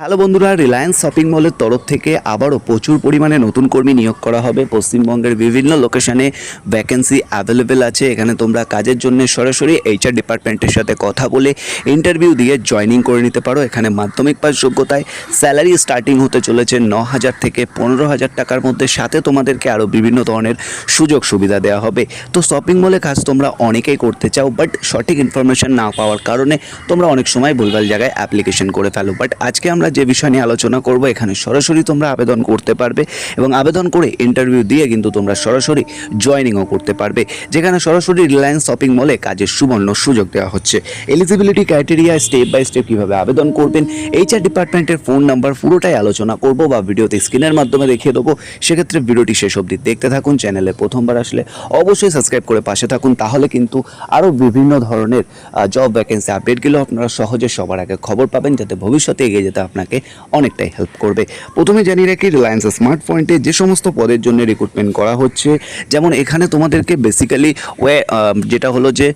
Hello বন্ধুরা Reliance shopping মলের তরফ থেকে আবারও প্রচুর পরিমাণে নতুন কর্মী নিয়োগ করা হবে। পশ্চিমবঙ্গের বিভিন্ন লোকেশনে ভ্যাকেন্সি অ্যাভেলেবেল আছে। এখানে তোমরা কাজের জন্য সরাসরি এইচআর ডিপার্টমেন্টের সাথে কথা বলে ইন্টারভিউ দিয়ে জয়েনিং করে নিতে পারো। এখানে মাধ্যমিক পাস যোগ্যতায় স্যালারি স্টার্টিং হতে চলেছে ন হাজার থেকে পনেরো হাজার টাকার মধ্যে। সাথে তোমাদেরকে আরও বিভিন্ন ধরনের সুযোগ সুবিধা দেওয়া হবে। তো শপিং মলে কাজ তোমরা অনেকেই করতে চাও বাট সঠিক ইনফরমেশন না পাওয়ার কারণে তোমরা অনেক সময় ভুলভাল জায়গায় অ্যাপ্লিকেশন করে ফেলো। বাট আজকে আমরা যে বিষয় নিয়ে আলোচনা করব, এখানে সরাসরি তোমরা আবেদন করতে পারবে এবং আবেদন করে ইন্টারভিউ দিয়ে কিন্তু তোমরা সরাসরি জয়েনিংও করতে পারবে, যেখানে সরাসরি রিলায়েন্স শপিং মলে কাজের সুবর্ণ সুযোগ দেওয়া হচ্ছে। Eligibility criteria step by step কীভাবে আবেদন করবেন এইচআর ডিপার্টমেন্টের ফোন নাম্বার পুরোটাই আলোচনা করব বা ভিডিওতে স্ক্রিনের মাধ্যমে দেখিয়ে দেবো। সেক্ষেত্রে ভিডিওটি শেষ অবধি দেখতে থাকুন চ্যানেলে প্রথমবার আসলে অবশ্যই সাবস্ক্রাইব করে পাশে থাকুন, তাহলে কিন্তু আরও বিভিন্ন ধরনের জব ভ্যাকেন্সি আপডেটগুলো আপনারা সহজে সবার আগে খবর পাবেন, যাতে ভবিষ্যতে এগিয়ে যেতে আপনাকে অনেকটাই হেল্প করবে। প্রথমে জানিয়ে রাখি রিলায়েন্স স্মার্ট পয়েন্টে যে সমস্ত পদের জন্য রিক্রুটমেন্ট করা হচ্ছে, যেমন এখানে তোমাদেরকে বেসিক্যালি ওয়ে যেটা হলো যে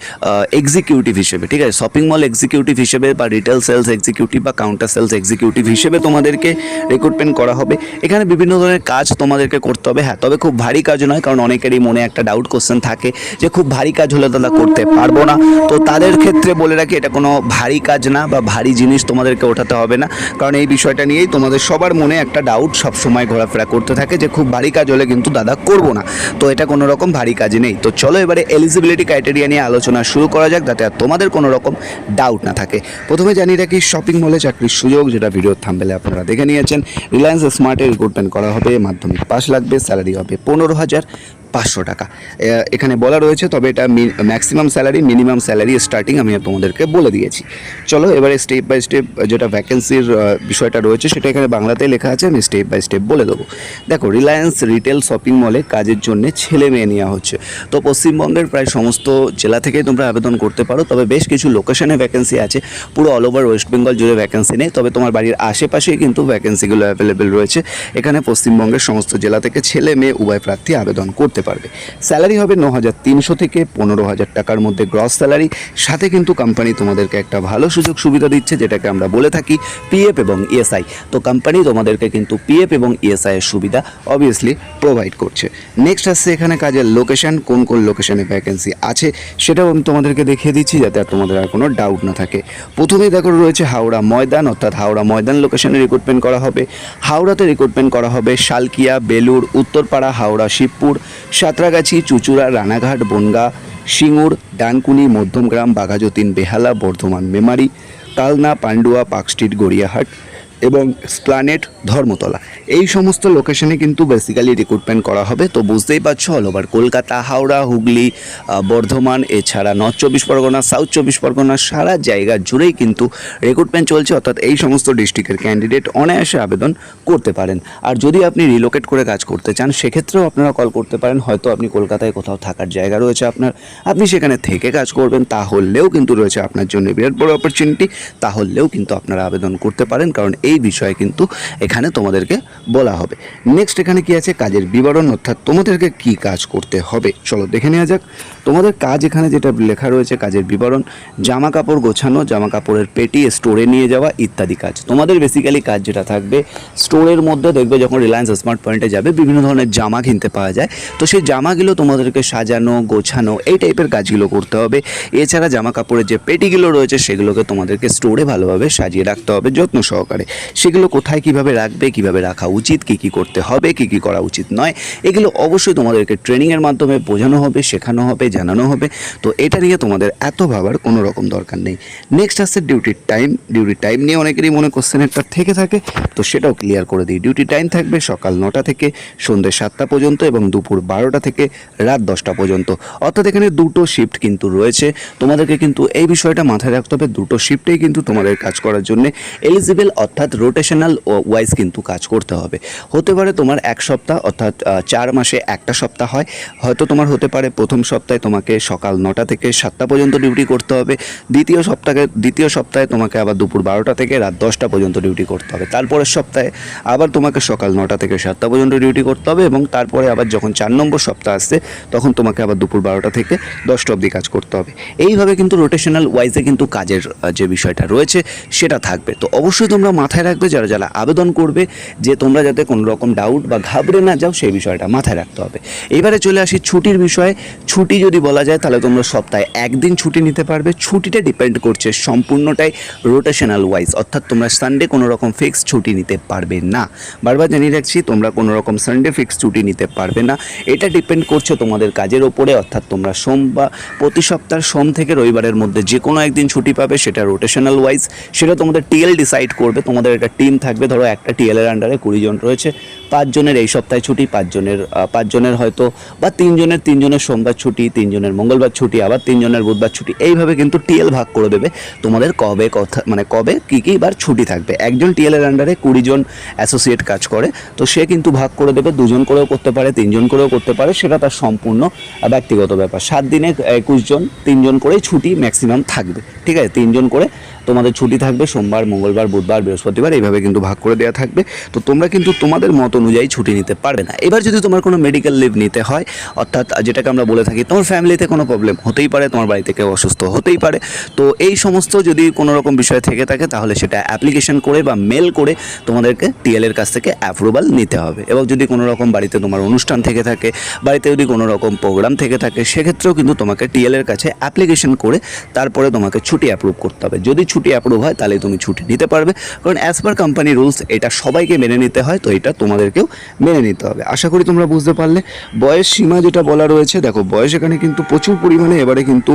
এক্সিকিউটিভ হিসেবে, ঠিক আছে? শপিং মল এক্সিকিউটিভ হিসেবে বা রিটেল সেলস এক্সিকিউটিভ বা কাউন্টার সেলস এক্সিকিউটিভ হিসেবে তোমাদেরকে রিক্রুটমেন্ট করা হবে। এখানে বিভিন্ন ধরনের কাজ তোমাদেরকে করতে হবে। হ্যাঁ তবে খুব ভারী কাজ নয়, কারণ অনেকেরই মনে একটা ডাউট কোশ্চেন থাকে যে খুব ভারী কাজ হলে দাদা করতে পারব না। তো তাদের ক্ষেত্রে বলে রাখি, এটা কোনো ভারী কাজ না বা ভারী জিনিস তোমাদেরকে ওঠাতে হবে না। কারণ এই বিষয়টা নিয়েই তোমাদের সবার মনে একটা ডাউট সবসময় ঘোরাফেরা করতে থাকে যে খুব ভারী কাজ হলে কিন্তু দাদা করব না। তো এটা কোনো রকম ভারী কাজ নেই। তো চলো এবারে এলিজিবিলিটি ক্রাইটেরিয়া নিয়ে আলোচনা শুরু করা যাক যাতে আর তোমাদের কোনো রকম ডাউট না থাকে। প্রথমে জানিয়ে রাখি শপিং মলে চাকরির সুযোগ, যেটা ভিডিও থাম্বেলে আপনারা দেখে নিয়েছেন। রিলায়েন্স স্মার্টে রিক্রুটমেন্ট করা হবে, মাধ্যমিক পাস লাগবে স্যালারি হবে পনেরো হাজার। পাঁচশো টাকা। এখানে বলা রয়েছে, তবে এটা maximum salary minimum salary starting আমি তোমাদেরকে বলে দিয়েছি। চলো, এবারে স্টেপ বাই স্টেপ যেটা ভ্যাকেন্সির বিষয়টা রয়েছে, সেটা এখানে বাংলাতেই লেখা আছে, আমি স্টেপ বাই স্টেপ বলে দেবো। দেখো রিলায়েন্স রিটেল শপিং মলে কাজের জন্য ছেলে মেয়ে নেওয়া হচ্ছে। তো পশ্চিমবঙ্গের প্রায় সমস্ত জেলা থেকেই তোমরা আবেদন করতে পারো, তবে বেশ কিছু লোকেশনে ভ্যাকেন্সি আছে। পুরো অল ওভার ওয়েস্ট বেঙ্গল জুড়ে ভ্যাকেন্সি নেই, তবে তোমার বাড়ির আশেপাশেই কিন্তু ভ্যাকেন্সিগুলো অ্যাভেলেবেল রয়েছে। এখানে পশ্চিমবঙ্গের সমস্ত জেলা থেকে ছেলে মেয়ে উভয় প্রার্থী আবেদন করতে পারবে। স্যালারি হবে ন হাজার তিনশো থেকে পনেরো হাজার টাকার মধ্যে গ্রস স্যালারি। সাথে কিন্তু কোম্পানি তোমাদেরকে একটা ভালো সুযোগ সুবিধা দিচ্ছে, যেটাকে আমরা বলে থাকি পিএফ এবং ইএসআই। তো কোম্পানি তোমাদেরকে কিন্তু পিএফ এবং ইএসআই এর সুবিধা অবভিয়াসলি প্রোভাইড করছে। নেক্সট আসছে এখানে কাজের লোকেশন কোন কোন লোকেশানে ভ্যাকেন্সি আছে, সেটাও আমি তোমাদেরকে দেখিয়ে দিচ্ছি যাতে আর তোমাদের আর কোনো ডাউট না থাকে। প্রথমেই দেখো রয়েছে হাওড়া ময়দান, অর্থাৎ হাওড়া ময়দান লোকেশানে রিক্রুটমেন্ট করা হবে। হাওড়াতে রিক্রুটমেন্ট করা হবে শালকিয়া বেলুর উত্তরপাড়া, হাওড়া, শিবপুর সাঁতরাগাছি, চুচুড়া, রানাঘাট, বনগা, সিঙ্গুর, ডানকুনি, মধ্যমগ্রাম, বাঘাযতীন, বেহালা, বর্ধমান, মেমারি কালনা পান্ডুয়া, পার্ক স্ট্রিট, গড়িয়াহাট এবং স্প্লানেট ধর্মতলা। এই সমস্ত লোকেশনে কিন্তু বেসিক্যালি রিক্রুটমেন্ট করা হবে। তো বুঝতেই পারছ অল ওভার কলকাতা, হাওড়া, হুগলি বর্ধমান, এছাড়া নর্থ চব্বিশ পরগনা সাউথ চব্বিশ পরগনা, সারা জায়গা জুড়েই কিন্তু রিক্রুটমেন্ট চলছে। অর্থাৎ এই সমস্ত ডিস্ট্রিক্টের ক্যান্ডিডেট অনায়াসে আবেদন করতে পারেন। আর যদি আপনি রিলোকেট করে কাজ করতে চান, সেক্ষেত্রেও আপনারা কল করতে পারেন। হয়তো আপনি কলকাতায় কোথাও থাকার জায়গা রয়েছে আপনার। আপনি সেখানে থেকে কাজ করবেন, তাহলেও কিন্তু রয়েছে আপনার জন্য বিরাট বড় অপরচুনিটি তাহলেও কিন্তু আপনারা আবেদন করতে পারেন। কারণ এই বিষয়ে কিন্তু এখানে তোমাদেরকে বলা হবে। নেক্সট এখানে কি আছে? কাজের বিবরণ, অর্থাৎ তোমাদেরকে কি কাজ করতে হবে? চলো দেখে নেওয়া যাক। তোমাদের কাজ এখানে যেটা লেখা রয়েছে, কাজের বিবরণ, জামা কাপড় গোছানো, জামা কাপড়ের পেটি, স্টোরে নিয়ে যাওয়া ইত্যাদি কাজ। তোমাদের বেসিক্যালি কাজ যেটা থাকবে, স্টোরের মধ্যে দেখবে যখন রিলায়েন্স স্মার্ট পয়েন্টে যাবে, বিভিন্ন ধরনের জামা কিনতে পাওয়া যায়। তো সেই জামাগুলো তোমাদেরকে সাজানো, গোছানো, এই টাইপের কাজগুলো করতে হবে। এছাড়া জামা কাপড়ের যে পেটিগুলো রয়েছে, সেগুলোকে তোমাদেরকে স্টোরে ভালোভাবে সাজিয়ে রাখতে হবে, যত্ন সহকারে। সেগুলো কোথায় কীভাবে রাখবে, কীভাবে রাখা উচিত, কি কি করতে হবে, কি কি করা উচিত নয়, এগুলো অবশ্যই তোমাদেরকে ট্রেনিংয়ের মাধ্যমে বোঝানো হবে, শেখানো হবে, জানানো হবে। তো এটা নিয়ে তোমাদের এত ভাবার কোনো রকম দরকার নেই। নেক্সট আসছে ডিউটির টাইম ডিউটির টাইম নিয়ে অনেকেরই মনে কোশ্চেন একটা থেকে থাকে। তো সেটাও ক্লিয়ার করে দিই। ডিউটি টাইম থাকবে সকাল নটা থেকে সন্ধ্যে সাতটা পর্যন্ত এবং দুপুর বারোটা থেকে রাত দশটা পর্যন্ত। অর্থাৎ এখানে দুটো শিফট কিন্তু রয়েছে। তোমাদেরকে কিন্তু এই বিষয়টা মাথায় রাখতে হবে। দুটো শিফটেই কিন্তু তোমাদের কাজ করার জন্য। এলিজিবল অর্থাৎ রোটেশনাল ওয়াইজ কিন্তু কাজ করতে হবে। হতে পারে তোমার এক সপ্তাহ, অর্থাৎ চার মাসে একটা সপ্তাহ হয়। হয়তো তোমার হতে পারে প্রথম সপ্তাহে তোমাকে সকাল নটা থেকে সাতটা পর্যন্ত ডিউটি করতে হবে। দ্বিতীয় সপ্তাহে দ্বিতীয় সপ্তাহে তোমাকে আবার দুপুর বারোটা থেকে রাত দশটা পর্যন্ত ডিউটি করতে হবে। তারপরের সপ্তাহে আবার তোমাকে সকাল নটা থেকে সাতটা পর্যন্ত ডিউটি করতে হবে এবং তারপরে আবার যখন চার নম্বর সপ্তাহ আসছে, তখন তোমাকে আবার দুপুর বারোটা থেকে দশটা অবধি কাজ করতে হবে। এইভাবে কিন্তু রোটেশনাল ওয়াইজে কিন্তু কাজের যে বিষয়টা রয়েছে, সেটা থাকবে। তো অবশ্যই তোমরা মাথায় মাথায় রাখবে, যারা যারা আবেদন করবে, যে তোমরা যাতে কোনো রকম ডাউট বা ঘাবড়ে না যাও, সেই বিষয়টা মাথায় রাখতে হবে। এবারে চলে আসি ছুটির বিষয়ে। ছুটি যদি বলা যায়, তাহলে তোমরা সপ্তাহে একদিন ছুটি নিতে পারবে। ছুটিটা ডিপেন্ড করছে সম্পূর্ণটাই রোটেশনাল ওয়াইজ অর্থাৎ তোমরা সানডে কোনো রকম ফিক্সড ছুটি নিতে পারবে না। বারবার জানিয়ে রাখছি, তোমরা কোনো রকম সানডে ফিক্সড ছুটি নিতে পারবে না। এটা ডিপেন্ড করছে তোমাদের কাজের ওপরে, অর্থাৎ তোমরা সোম বা প্রতি সপ্তাহ সোম থেকে রবিবারের মধ্যে যে কোনো একদিন ছুটি পাবে, সেটা রোটেশনাল ওয়াইজ সেটা তোমাদের টিএল ডিসাইড করবে, তোমাদের একটা টিম থাকবে। ধরো একটা টিএলের আন্ডারে কুড়ি জন রয়েছে। পাঁচজনের, এই সপ্তাহে ছুটি, পাঁচজনের পাঁচজনের হয়তো, বা তিনজনের তিনজনের সোমবার ছুটি, তিনজনের মঙ্গলবার ছুটি, আবার তিনজনের বুধবার ছুটি, এইভাবে কিন্তু টিএল ভাগ করে দেবে। তোমাদের কবে কথা মানে কবে, কী কী, বার ছুটি থাকবে। একজন টিএলের আন্ডারে কুড়ি জন অ্যাসোসিয়েট কাজ করে, তো সে কিন্তু ভাগ করে দেবে, দুজন করেও করতে পারে, তিনজন করেও করতে পারে, সেটা তার সম্পূর্ণ ব্যক্তিগত ব্যাপার। সাত দিনে একুশ জন, তিনজন করেই ছুটি ম্যাক্সিমাম থাকবে, ঠিক আছে? তিনজন করে তোমাদের ছুটি থাকবে, সোমবার, মঙ্গলবার, বুধবার, বৃহস্পতিবার, এইভাবে কিন্তু ভাগ করে দেওয়া থাকবে। তো তোমরা কিন্তু তোমাদের মত অনুযায়ী ছুটি নিতে পারবে না। এবার যদি তোমার কোনো মেডিকেল লিভ নিতে হয়, অর্থাৎ যেটাকে আমরা বলে থাকি, তোমার ফ্যামিলিতে কোনো প্রবলেম হতেই পারে, তোমার বাড়িতে কেউ অসুস্থ হতেই পারে। তো এই সমস্ত যদি কোনো রকম বিষয় থেকে থাকে, তাহলে সেটা অ্যাপ্লিকেশন করে বা মেল করে তোমাদেরকে টিএল এর কাছ থেকে অ্যাপ্রুভাল নিতে হবে। এবং যদি কোনো রকম বাড়িতে তোমার অনুষ্ঠান থেকে থাকে, বাড়িতে যদি কোনো রকম প্রোগ্রাম থেকে থাকে, সেক্ষেত্রেও কিন্তু তোমাকে টিএল এর কাছে অ্যাপ্লিকেশন করে তারপরে তোমাকে ছুটি অ্যাপ্রুভ করতে হবে। যদি ছুটি অ্যাপ্রুভ হয়, তাহলে তুমি ছুটি নিতে পারবে। কারণ অ্যাজ পার কোম্পানি রুলস এটা সবাইকে মেনে নিতে হয়, তো এটা তোমাদেরকেও মেনে নিতে হবে। আশা করি তোমরা বুঝতে পারলে। বয়স সীমা যেটা বলা রয়েছে, দেখো বয়স এখানে কিন্তু প্রচুর পরিমাণে, এবারে কিন্তু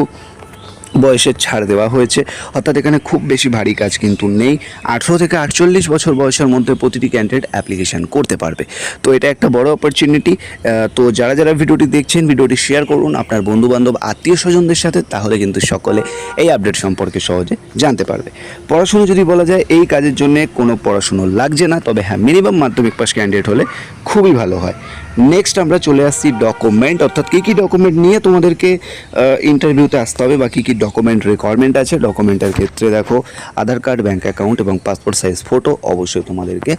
বয়সের ছাড় দেওয়া হয়েছে। অর্থাৎ এখানে খুব বেশি ভারী কাজ কিন্তু নেই। আঠেরো থেকে আটচল্লিশ বছর বয়সের মধ্যে প্রতিটি ক্যান্ডিডেট অ্যাপ্লিকেশন করতে পারবে। তো এটা একটা বড় অপরচুনিটি তো যারা যারা ভিডিওটি দেখছেন, ভিডিওটি শেয়ার করুন আপনার বন্ধুবান্ধব, আত্মীয় স্বজনদের সাথে, তাহলে কিন্তু সকলে এই আপডেট সম্পর্কে সহজে জানতে পারবে। পড়াশুনো যদি বলা যায়, এই কাজের জন্য কোনো পড়াশুনো লাগছে না, তবে হ্যাঁ মিনিমাম মাধ্যমিক পাস ক্যান্ডিডেট হলে খুবই ভালো হয়। নেক্সট আমরা চলে আসছি ডকুমেন্ট অর্থাৎ কী কী ডকুমেন্ট নিয়ে তোমাদেরকে ইন্টারভিউতে আসতে হবে বা কী কী ডকুমেন্ট রিকোয়ারমেন্ট আছে ডকুমেন্টের ক্ষেত্রে দেখো, আধার কার্ড ব্যাঙ্ক অ্যাকাউন্ট এবং পাসপোর্ট সাইজ ফটো অবশ্যই তোমাদেরকে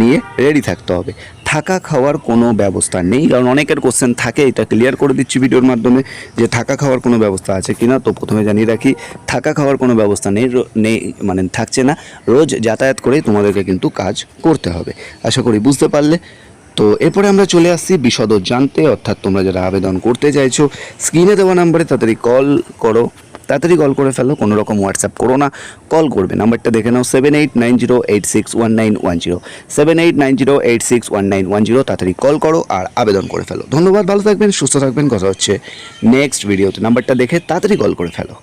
নিয়ে রেডি থাকতে হবে। থাকা খাওয়ার কোনো ব্যবস্থা নেই, কারণ অনেকের কোশ্চেন থাকে, এটা ক্লিয়ার করে দিচ্ছি ভিডিওর মাধ্যমে, যে থাকা খাওয়ার কোনো ব্যবস্থা আছে কিনা, তো প্রথমে জানিয়ে রাখি, থাকা খাওয়ার কোনো ব্যবস্থা নেই নেই মানে থাকছে না। রোজ যাতায়াত করেই তোমাদেরকে কিন্তু কাজ করতে হবে। আশা করি বুঝতে পারলে। তো এরপরে আমরা চলে আসছি বিশদ জানতে, অর্থাৎ তোমরা যারা আবেদন করতে চাইছো, স্ক্রিনে দেওয়া নাম্বারে তাড়াতাড়ি কল করো, তাড়াতাড়ি কল করে ফেলো, কোনো রকম হোয়াটসঅ্যাপ করো না, কল করবে। নাম্বারটা দেখে নাও seven eight nine zero eight six one nine one zero seven eight nine zero eight six one nine one zero তাড়াতাড়ি কল করো আর আবেদন করে ফেলো। ধন্যবাদ, ভালো থাকবেন, সুস্থ থাকবেন, কথা হচ্ছে নেক্সট ভিডিওতে নাম্বারটা দেখে তাড়াতাড়ি কল করে ফেলো।